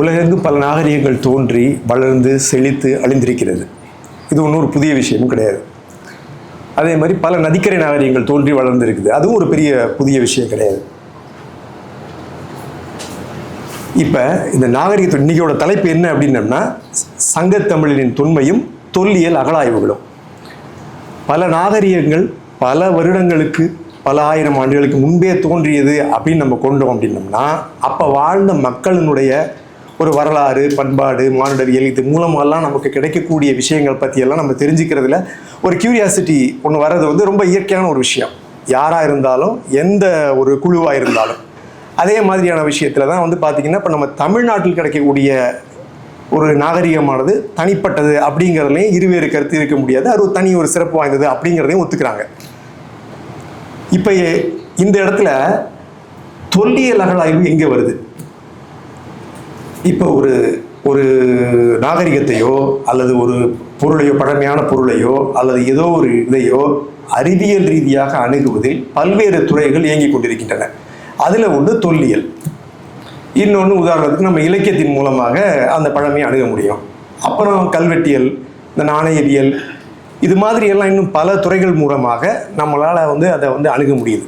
உலகெங்கும் பல நாகரிகங்கள் தோன்றி வளர்ந்து செழித்து அழிந்திருக்கிறது. இது ஒன்றும் ஒரு புதிய விஷயமும் கிடையாது. அதே மாதிரி பல நதிக்கரை நாகரிகங்கள் தோன்றி வளர்ந்து இருக்குது அதுவும் ஒரு பெரிய புதிய விஷயம் கிடையாது. இப்போ இந்த நாகரிகத்தோட இன்னைக்கோட தலைப்பு என்ன அப்படின்னம்னா சங்கத்தமிழனின் தொன்மையும் தொல்லியல் அகழாய்வுகளும் பல நாகரிகங்கள் பல வருடங்களுக்கு பல ஆயிரம் ஆண்டுகளுக்கு முன்பே தோன்றியது அப்படின்னு நம்ம கொண்டோம் அப்படின்னம்னா அப்போ வாழ்ந்த மக்களினுடைய ஒரு வரலாறு பண்பாடு மானுடவியல் இது மூலமாகலாம் நமக்கு கிடைக்கக்கூடிய விஷயங்கள் பற்றியெல்லாம் நம்ம தெரிஞ்சுக்கிறதுல ஒரு கியூரியாசிட்டி ஒன்று வர்றது வந்து ரொம்ப இயற்கையான ஒரு விஷயம். யாராக இருந்தாலும் எந்த ஒரு குழுவாக இருந்தாலும். அதே மாதிரியான விஷயத்தில் தான் வந்து பார்த்திங்கன்னா இப்போ நம்ம தமிழ்நாட்டில் கிடைக்கக்கூடிய ஒரு நாகரிகமானது தனிப்பட்டது அப்படிங்கிறதுலையும் இருவேறு கருத்து இருக்க முடியாது. அது ஒரு தனி ஒரு சிறப்பு வாய்ந்தது அப்படிங்கிறதையும் ஒத்துக்கிறாங்க. இப்போ இந்த இடத்துல தொல்லியல் அகழாய்வு எங்கே வருது? இப்போ ஒரு ஒரு நாகரிகத்தையோ அல்லது ஒரு பொருளையோ பழமையான பொருளையோ அல்லது ஏதோ ஒரு இதையோ அறிவியல் ரீதியாக அணுகுவதில் பல்வேறு துறைகள் இயங்கிக் கொண்டிருக்கின்றன. அதில் ஒன்று தொல்லியல். இன்னொன்று உதாரணத்துக்கு நம்ம இலக்கியத்தின் மூலமாக அந்த பழமையை அணுக முடியும். அப்புறம் கல்வெட்டியல் இந்த நாணயவியல் இது மாதிரி எல்லாம் இன்னும் பல துறைகள் மூலமாக நம்மளால் வந்து அதை வந்து அணுக முடியுது.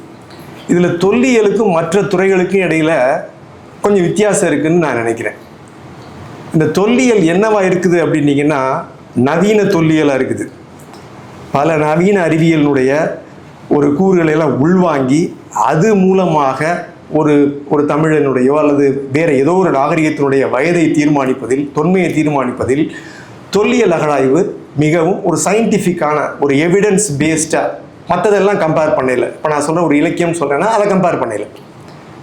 இதில் தொல்லியலுக்கும் மற்ற துறைகளுக்கும் இடையில் கொஞ்சம் வித்தியாசம் இருக்குதுன்னு நான் நினைக்கிறேன். இந்த தொல்லியல் என்னவா இருக்குது அப்படின்னீங்கன்னா நவீன தொல்லியலாக இருக்குது. பல நவீன அறிவியலினுடைய ஒரு கூறுகளை எல்லாம் உள்வாங்கி அது மூலமாக ஒரு ஒரு தமிழனுடையோ அல்லது வேறு ஏதோ ஒரு நாகரிகத்தினுடைய வயதை தீர்மானிப்பதில் தொன்மையை தீர்மானிப்பதில் தொல்லியல் அகழாய்வு மிகவும் ஒரு சயின்டிஃபிக்கான ஒரு எவிடன்ஸ் பேஸ்டாக மற்றதெல்லாம் கம்பேர் பண்ணல. இப்போ நான் சொல்கிற ஒரு இலக்கியம் சொல்கிறேன்னா அதை கம்பேர் பண்ணல.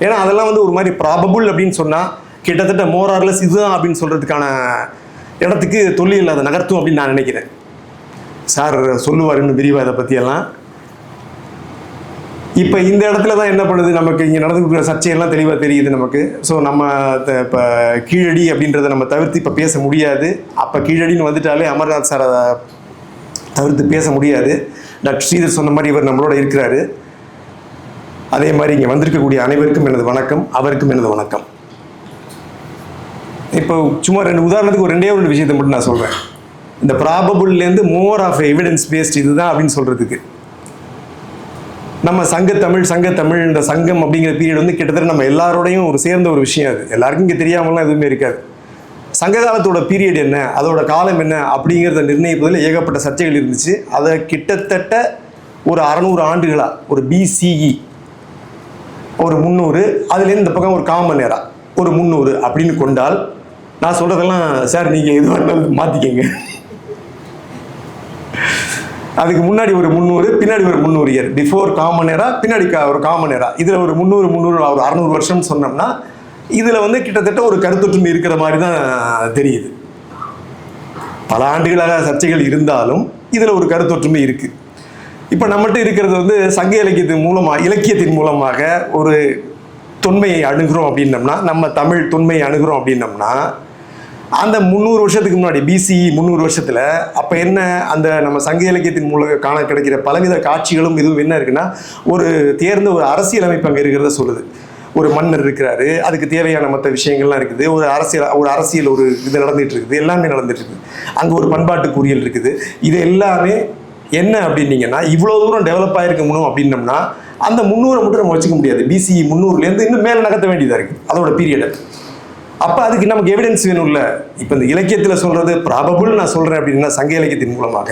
ஏன்னா அதெல்லாம் வந்து ஒரு மாதிரி ப்ராபபுள் அப்படின்னு சொன்னால் கிட்டத்தட்ட மோரார்லெஸ் இதுதான் அப்படின்னு சொல்கிறதுக்கான இடத்துக்கு தொல்லியல் அதை நகர்த்தும் அப்படின்னு நான் நினைக்கிறேன். சார் சொல்லுவார் விரிவாக இதை பற்றியெல்லாம் இப்போ இந்த இடத்துல தான் என்ன பண்ணுது? நமக்கு இங்கே நடந்துக்கிற சர்ச்சையெல்லாம் தெளிவாக தெரியுது நமக்கு. ஸோ நம்ம இப்போ கீழடி அப்படின்றத நம்ம தவிர்த்து இப்போ பேச முடியாது. அப்போ கீழடின்னு வந்துட்டாலே அமர்நாத் சார் அதை தவிர்த்து பேச முடியாது. டாக்டர் ஸ்ரீதர் சொன்ன மாதிரி இவர் நம்மளோட இருக்கிறாரு. அதே மாதிரி இங்கே வந்திருக்கக்கூடிய அனைவருக்கும் எனது வணக்கம். அவருக்கும் எனது வணக்கம். இப்போ சும்மா ரெண்டு உதாரணத்துக்கு ஒரு ரெண்டே ஒரு விஷயத்தை மட்டும் நான் சொல்கிறேன் இந்த ப்ராபபிள்லேருந்து மோர் ஆஃப் எவிடன்ஸ் பேஸ்ட் இதுதான் அப்படின்னு சொல்கிறதுக்கு நம்ம சங்கத்தமிழ் சங்கத்தமிழ் இந்த சங்கம் அப்படிங்கிற பீரியட் வந்து கிட்டத்தட்ட நம்ம எல்லாரோடையும் ஒரு சேர்ந்த ஒரு விஷயம் அது. எல்லாருக்கும் இங்கே தெரியாமலாம் எதுவுமே இருக்காது. சங்க காலத்தோட பீரியட் என்ன அதோட காலம் என்ன அப்படிங்கிறத நிர்ணயிப்பதில் ஏகப்பட்ட சர்ச்சைகள் இருந்துச்சு. அதை கிட்டத்தட்ட ஒரு அறநூறு ஆண்டுகளாக ஒரு பிசிஇ ஒரு முந்நூறு அதுலேருந்து இந்த பக்கம் ஒரு காமன் நேரா ஒரு முந்நூறு அப்படின்னு கொண்டால் நான் சொல்கிறதெல்லாம் சார் நீங்கள் எதுவாக இருந்தாலும் மாற்றிக்கங்க அதுக்கு முன்னாடி ஒரு முந்நூறு பின்னாடி ஒரு முந்நூறு இயர் பிஃபோர் காமன் நேரா பின்னாடி ஒரு காமன் நேரா இதில் ஒரு முந்நூறு முந்நூறு ஒரு அறநூறு வருஷம் சொன்னோம்னா இதில் வந்து கிட்டத்தட்ட ஒரு கருத்தொற்றுமை இருக்கிற மாதிரி தான் தெரியுது. பல ஆண்டுகளாக சர்ச்சைகள் இருந்தாலும் இதில் ஒரு கருத்தொற்றுமை இருக்குது இப்போ நம்மகிட்ட இருக்கிறது வந்து சங்க இலக்கியத்தின் மூலமாக இலக்கியத்தின் மூலமாக ஒரு தொன்மையை அணுகிறோம் அப்படின்னம்னா நம்ம தமிழ் தொன்மையை அணுகிறோம் அப்படின்னம்னா அந்த முந்நூறு வருஷத்துக்கு முன்னாடி பிசிஇ முந்நூறு வருஷத்தில் அப்போ என்ன அந்த நம்ம சங்க இலக்கியத்தின் மூலம் காண கிடைக்கிற பலவித காட்சிகளும் இதுவும் என்ன இருக்குன்னா ஒரு தேர்ந்த ஒரு அரசியல் அமைப்பு அங்கே இருக்கிறத சொல்லுது. ஒரு மன்னர் இருக்கிறாரு அதுக்கு தேவையான மற்ற விஷயங்கள்லாம் இருக்குது. ஒரு அரசியல் ஒரு அரசியல் ஒரு இது நடந்துட்டு இருக்குது. எல்லாமே நடந்துட்டு இருக்குது. அங்கே ஒரு பண்பாட்டுக்குரியல் இருக்குது. இது எல்லாமே என்ன அப்படின்னீங்கன்னா இவ்வளோ தூரம் டெவலப் ஆகிருக்கணும் அப்படின்னம்னா அந்த முந்நூறை மட்டும் நம்ம வச்சுக்க முடியாது. பிசிஇ முந்நூறுலேருந்து இன்னும் மேலே நகர்த்த வேண்டியதாக இருக்குது அதோட பீரியடை அப்போ அதுக்கு நமக்கு எவிடன்ஸ் வேணும்ல. இப்போ இந்த இலக்கியத்தில் சொல்கிறது ப்ராபபுள் நான் சொல்கிறேன் அப்படின்னா சங்க இலக்கியத்தின் மூலமாக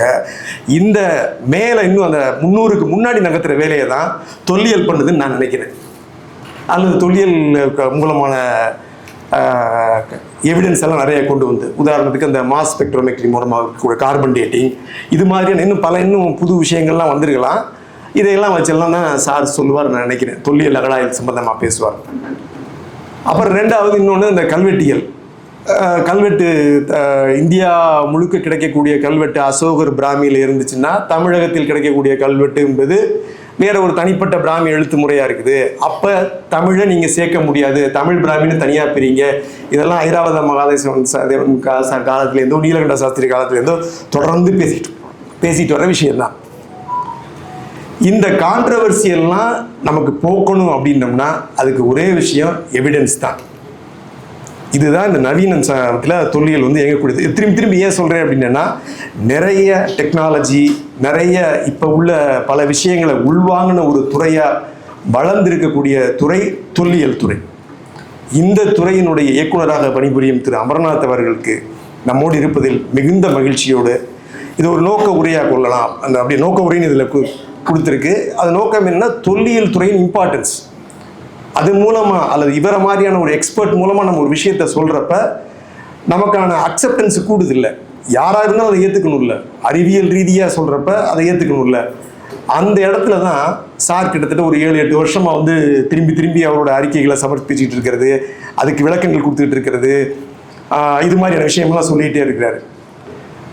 இந்த மேலே இன்னும் அந்த முந்நூறுக்கு முன்னாடி நகர்த்துற வேலையை தான் தொல்லியல் பண்ணுதுன்னு நான் நினைக்கிறேன். அல்லது தொல்லியல் மூலமான எவிடன்ஸ் எல்லாம் நிறைய கொண்டு வந்து உதாரணத்துக்கு அந்த மாஸ் ஸ்பெக்ட்ரோமெட்ரி மூலமாக இருக்கக்கூடிய கார்பன் டேட்டிங் இது மாதிரியான இன்னும் பல இன்னும் புது விஷயங்கள்லாம் வந்திருக்கலாம். இதையெல்லாம் வச்செல்லாம் தான் சார் சொல்லுவார் நான் நினைக்கிறேன். தொல்லியல் அகழாய்வு சம்பந்தமாக பேசுவார். அப்புறம் ரெண்டாவது இன்னொன்று இந்த கல்வெட்டியல். கல்வெட்டு இந்தியா முழுக்க கிடைக்கக்கூடிய கல்வெட்டு அசோகர் பிராமியில் இருந்துச்சுன்னா தமிழகத்தில் கிடைக்கக்கூடிய கல்வெட்டு என்பது வேற ஒரு தனிப்பட்ட பிராமி எழுத்து முறையாக இருக்குது. அப்போ தமிழை நீங்கள் சேர்க்க முடியாது. தமிழ் பிராமின்னு தனியாக பிரிங்க. இதெல்லாம் ஐராவத மகாதேசன் காலத்துலேருந்தோ நீலகண்ட சாஸ்திரி காலத்துலேருந்தோ தொடர்ந்து பேசிட்டு பேசிட்டு வர விஷயம்தான். இந்த கான்ட்ரவர்சி எல்லாம் நமக்கு போக்கணும் அப்படின்னம்னா அதுக்கு ஒரே விஷயம் எவிடன்ஸ் தான். இதுதான் இந்த நவீன சாரத்தில் தொல்லியல் வந்து இயங்கக்கூடியது. திரும்பி திரும்பி ஏன் சொல்கிறேன் அப்படின்னா நிறைய டெக்னாலஜி நிறைய இப்போ உள்ள பல விஷயங்களை உள்வாங்கின ஒரு துறையாக வளர்ந்திருக்கக்கூடிய துறை தொல்லியல் துறை. இந்த துறையினுடைய இயக்குநராக பணிபுரியும் திரு அமர்நாத் அவர்களுக்கு நம்மோடு இருப்பதில் மிகுந்த மகிழ்ச்சியோடு இது ஒரு நோக்க உரையாக கொள்ளலாம். அந்த அப்படி நோக்க உரைன்னு இதில் கொடுத்துருக்கு. அது நோக்கம் என்ன தொல்லியல் துறையின் இம்பார்ட்டன்ஸ் அது மூலமாக அல்லது இவரை மாதிரியான ஒரு எக்ஸ்பர்ட் மூலமாக நம்ம ஒரு விஷயத்த சொல்கிறப்ப நமக்கான அக்செப்டன்ஸ் கூடுது இல்லை யாராக இருந்தாலும் அதை ஏற்றுக்கணும் இல்லை. அறிவியல் ரீதியாக சொல்கிறப்ப அதை ஏற்றுக்கணும் இல்லை. அந்த இடத்துல தான் சார் கிட்டத்தட்ட ஒரு ஏழு எட்டு வருஷமாக வந்து திரும்பி திரும்பி அவரோட அறிக்கைகளை சமர்ப்பிச்சுட்டு இருக்கிறது. அதுக்கு விளக்கங்கள் கொடுத்துட்டு இருக்கிறது. இது மாதிரியான விஷயம்லாம் சொல்லிகிட்டே இருக்கிறாரு.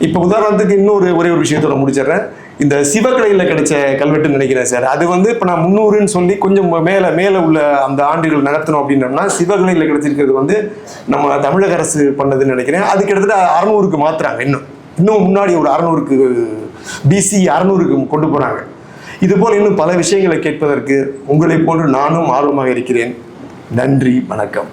இப்போ உதாரணத்துக்கு இன்னொரு ஒரே ஒரு விஷயத்தோட முடிச்சிடுறேன். இந்த சிவக்கடையில் கிடைச்ச கல்வெட்டுன்னு நினைக்கிறேன் சார். அது வந்து இப்போ நான் முந்நூறுன்னு சொல்லி கொஞ்சம் மேலே மேலே உள்ள அந்த ஆண்டுகள் நடத்தணும் அப்படின்னோம்னா சிவகலையில் கிடைச்சிருக்கிறது வந்து நம்ம தமிழக அரசு பண்ணதுன்னு நினைக்கிறேன். அது கிட்டத்தட்ட அறநூறுக்கு மாத்துறாங்க இன்னும். இன்னும் முன்னாடி ஒரு அறநூறுக்கு பிசி அறநூறுக்கு கொண்டு போகிறாங்க இது போல் இன்னும் பல விஷயங்களை கேட்பதற்கு உங்களை போன்று நானும் ஆர்வமாக இருக்கிறேன். நன்றி வணக்கம்.